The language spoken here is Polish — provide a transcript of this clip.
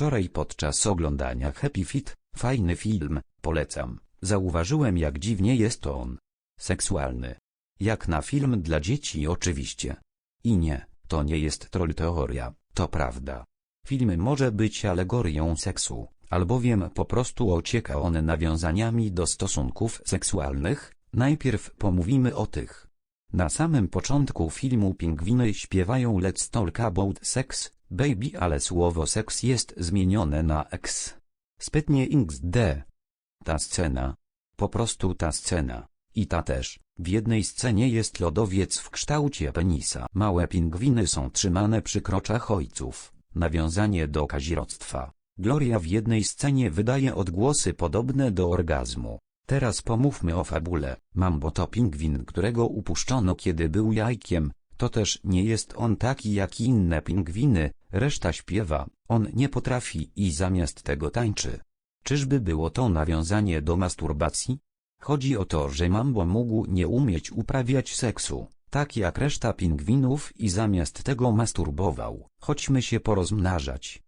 Wczoraj podczas oglądania Happy Feet, fajny film, polecam, zauważyłem jak dziwnie jest on. Seksualny. Jak na film dla dzieci oczywiście. I nie, to nie jest troll teoria, to prawda. Film może być alegorią seksu, albowiem po prostu ocieka on nawiązaniami do stosunków seksualnych, najpierw pomówimy o tych. Na samym początku filmu pingwiny śpiewają Let's talk about sex, baby ale słowo seks jest zmienione na x. Spytnie xd. Ta scena. Po prostu ta scena. I ta też. W jednej scenie jest lodowiec w kształcie penisa. Małe pingwiny są trzymane przy kroczach ojców. Nawiązanie do kazirodztwa. Gloria w jednej scenie wydaje odgłosy podobne do orgazmu. Teraz pomówmy o fabule. Mambo to pingwin, którego upuszczono kiedy był jajkiem. To też nie jest on taki jak inne pingwiny, reszta śpiewa, on nie potrafi i zamiast tego tańczy. Czyżby było to nawiązanie do masturbacji? Chodzi o to, że Mambo mógł nie umieć uprawiać seksu, tak jak reszta pingwinów i zamiast tego masturbował. Chodźmy się porozmnażać.